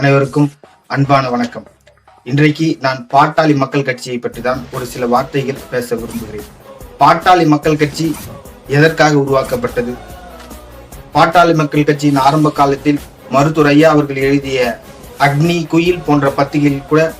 அனைவருக்கும் அன்பான வணக்கம். இன்றைக்கு நான் பாட்டாளி மக்கள் கட்சியை பற்றி தான் ஒரு சில வார்த்தைகள் பேச விரும்புகிறேன். பாட்டாளி மக்கள் கட்சி எதற்காக உருவாக்கப்பட்டது? பாட்டாளி மக்கள் கட்சியின் ஆரம்ப காலத்தில் மருத்துவர் ஐயா அவர்கள் எழுதிய அக்னி குயில் போன்ற பத்திகளில் கூட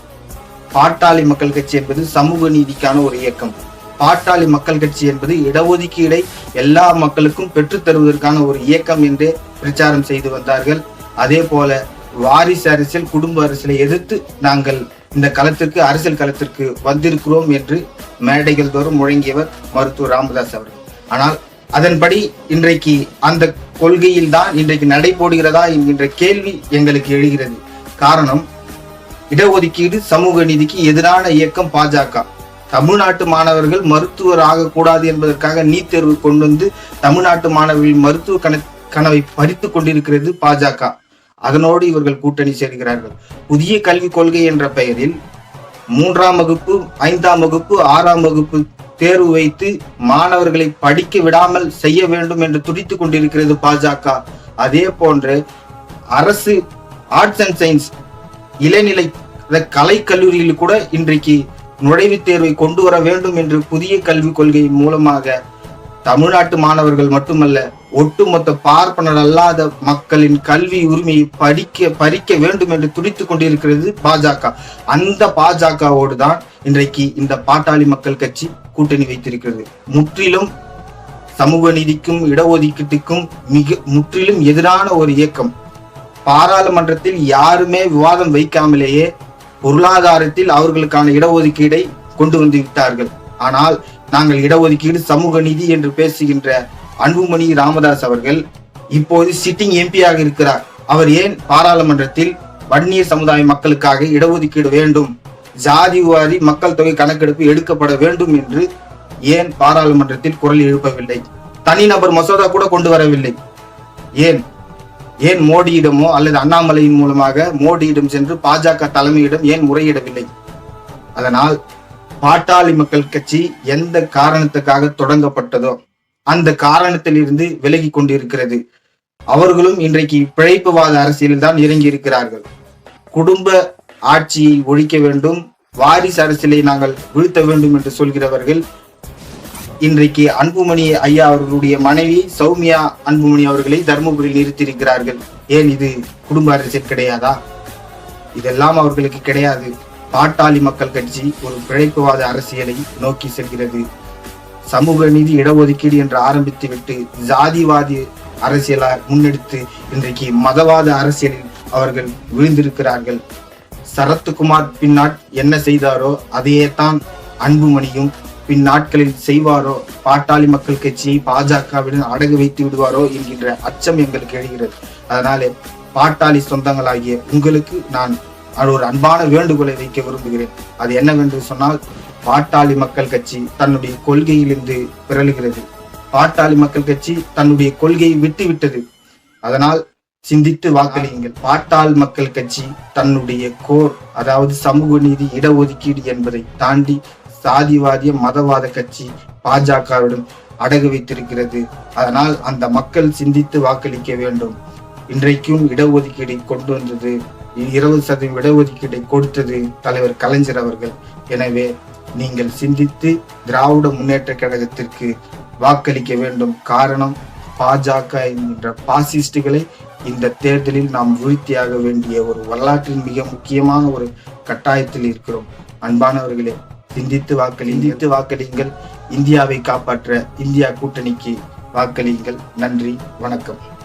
பாட்டாளி மக்கள் கட்சி என்பது சமூக நீதிக்கான ஒரு இயக்கம். பாட்டாளி மக்கள் கட்சி என்பது இடஒதுக்கீடை எல்லா மக்களுக்கும் பெற்றுத் தருவதற்கான ஒரு இயக்கம் என்று பிரச்சாரம் செய்து வந்தார்கள். அதே போல வாரிசு அரசியல் குடும்ப அரசியலை எதிர்த்து நாங்கள் இந்த களத்திற்கு அரசியல் களத்திற்கு வந்திருக்கிறோம் என்று மேடைகள் தோறும் முழங்கியவர் மருத்துவர் ராமதாஸ் அவர்கள். ஆனால் அதன்படி இன்றைக்கு அந்த கொள்கையில் தான் இன்றைக்கு நடைபோடுகிறதா என்கின்ற கேள்வி எங்களுக்கு எழுகிறது. காரணம் இடஒதுக்கீடு சமூக நீதிக்கு எதிரான இயக்கம் பாஜக. தமிழ்நாட்டு மாணவர்கள் மருத்துவர் ஆகக்கூடாது என்பதற்காக நீட் தேர்வு கொண்டு வந்து தமிழ்நாட்டு மாணவர்களின் மருத்துவ கண கனவை பறித்து கொண்டிருக்கிறது பாஜக. அதனோடு இவர்கள் கூட்டணி சேர்கிறார்கள். புதிய கல்விக் கொள்கை என்ற பெயரில் மூன்றாம் வகுப்பு ஐந்தாம் வகுப்பு ஆறாம் வகுப்பு தேர்வு வைத்து மாணவர்களை படிக்க விடாமல் செய்ய வேண்டும் என்று துடித்துக் கொண்டிருக்கிறது பாஜக. அதே போன்று அரசு ஆர்ட்ஸ் அண்ட் சயின்ஸ் இளநிலை கலை கல்லூரியில் கூட இன்றைக்கு நுழைவுத் தேர்வை கொண்டு வர வேண்டும் என்று புதிய கல்விக் கொள்கை மூலமாக தமிழ்நாட்டு மாணவர்கள் மட்டுமல்ல ஒட்டுமொத்த பார்ப்பனர் அல்லாத மக்களின் கல்வி உரிமையை படிக்க பறிக்க வேண்டும் என்று துடித்துக் கொண்டிருக்கிறது பாஜக. அந்த பாஜகவோடு தான் இன்றைக்கு இந்த பாட்டாளி மக்கள் கட்சி கூட்டணி வைத்திருக்கிறது. முற்றிலும் சமூக நீதிக்கும் இடஒதுக்கீட்டுக்கும் மிக முற்றிலும் எதிரான ஒரு இயக்கம். பாராளுமன்றத்தில் யாருமே விவாதம் வைக்காமலேயே பொருளாதாரத்தில் அவர்களுக்கான இடஒதுக்கீடை கொண்டு வந்து விட்டார்கள். ஆனால் நாங்கள் இடஒதுக்கீடு சமூக நீதி என்று பேசுகின்ற அன்புமணி ராமதாஸ் அவர்கள் இப்போது சிட்டிங் எம்பியாக இருக்கிறார். அவர் ஏன் பாராளுமன்றத்தில் வன்னிய சமுதாய மக்களுக்காக இடஒதுக்கீடு வேண்டும் ஜாதிவாரி மக்கள் தொகை கணக்கெடுப்பு எடுக்கப்பட வேண்டும் என்று ஏன் பாராளுமன்றத்தில் குரல் எழுப்பவில்லை? தனிநபர் மசோதா கூட கொண்டு வரவில்லை. ஏன்? ஏன் மோடியிடமோ அல்லது அண்ணாமலையின் மூலமாக மோடியிடம் சென்று பாஜக தலைமையிடம் ஏன் முறையிடவில்லை? அதனால் பாட்டாளி மக்கள் கட்சி எந்த காரணத்துக்காக தொடங்கப்பட்டதோ அந்த காரணத்திலிருந்து விலகி கொண்டிருக்கிறது. அவர்களும் இன்றைக்கு பிழைப்புவாத அரசியலில் தான் இறங்கி இருக்கிறார்கள். குடும்ப ஆட்சியை ஒழிக்க வேண்டும். வாரிசு அரசியலை நாங்கள் வீழ்த்த வேண்டும் என்று சொல்கிறவர்கள். இன்றைக்கு அன்புமணி ஐயா அவர்களுடைய மனைவி சௌமியா அன்புமணி அவர்களை தருமபுரியில் நிறுத்தியிருக்கிறார்கள். ஏன் இது குடும்ப அரசியல் கிடையாதா? இதெல்லாம் அவர்களுக்கு கிடையாது. பாட்டாளி மக்கள் கட்சி ஒரு பிழைப்புவாத அரசியலை நோக்கி செல்கிறது. சமூக நீதி இடஒதுக்கீடு என்று ஆரம்பித்து விட்டு ஜாதிவாதி அரசியலா முன்னெடுத்து இன்றைக்கு மதவாத அரசியலில் அவர்கள் விழுந்திருக்கிறார்கள். சரத்குமார் பின்னாட் என்ன செய்தாரோ அதையே தான் அன்புமணியும் பின் நாட்களில் செய்வாரோ? பாட்டாளி மக்கள் கட்சியை பாஜகவிடம் அடகு வைத்து விடுவாரோ என்கின்ற அச்சம் எங்களுக்கு எழுகிறது. அதனாலே பாட்டாளி சொந்தங்களாகிய உங்களுக்கு நான் ஒரு அன்பான வேண்டுகோளை வைக்க விரும்புகிறேன். அது என்னவென்று சொன்னால் பாட்டாளி மக்கள் கட்சி தன்னுடைய கொள்கையிலிருந்து பிறழுகிறது. பாட்டாளி மக்கள் கட்சி தன்னுடைய கொள்கையை விட்டு விட்டது அதனால் சிந்தித்து வாக்களியுங்கள். பாட்டாள் மக்கள் கட்சி தன்னுடைய கோர் அதாவது சமூக நீதி இடஒதுக்கீடு என்பதை தாண்டி சாதிவாதிய மதவாத கட்சி பாஜகவிடம் அடகு வைத்திருக்கிறது. அதனால் அந்த மக்கள் சிந்தித்து வாக்களிக்க வேண்டும். இன்றைக்கும் இடஒதுக்கீடை கொண்டு வந்தது இருபது சதவீதம் இடஒதுக்கீட்டை கொடுத்தது தலைவர் கலைஞர் அவர்கள். எனவே நீங்கள் சிந்தித்து திராவிட முன்னேற்ற கழகத்திற்கு வாக்களிக்க வேண்டும். காரணம் பாஜக என்கின்ற பாசிஸ்டுகளை இந்த தேர்தலில் நாம் வீழ்த்தியாக வேண்டிய ஒரு வரலாற்றின் மிக முக்கியமான ஒரு கட்டாயத்தில் இருக்கிறோம். அன்பானவர்களே சிந்தித்து வாக்களி சிந்தித்து வாக்களியுங்கள். இந்தியாவை காப்பாற்ற இந்தியா கூட்டணிக்கு வாக்களியுங்கள். நன்றி வணக்கம்.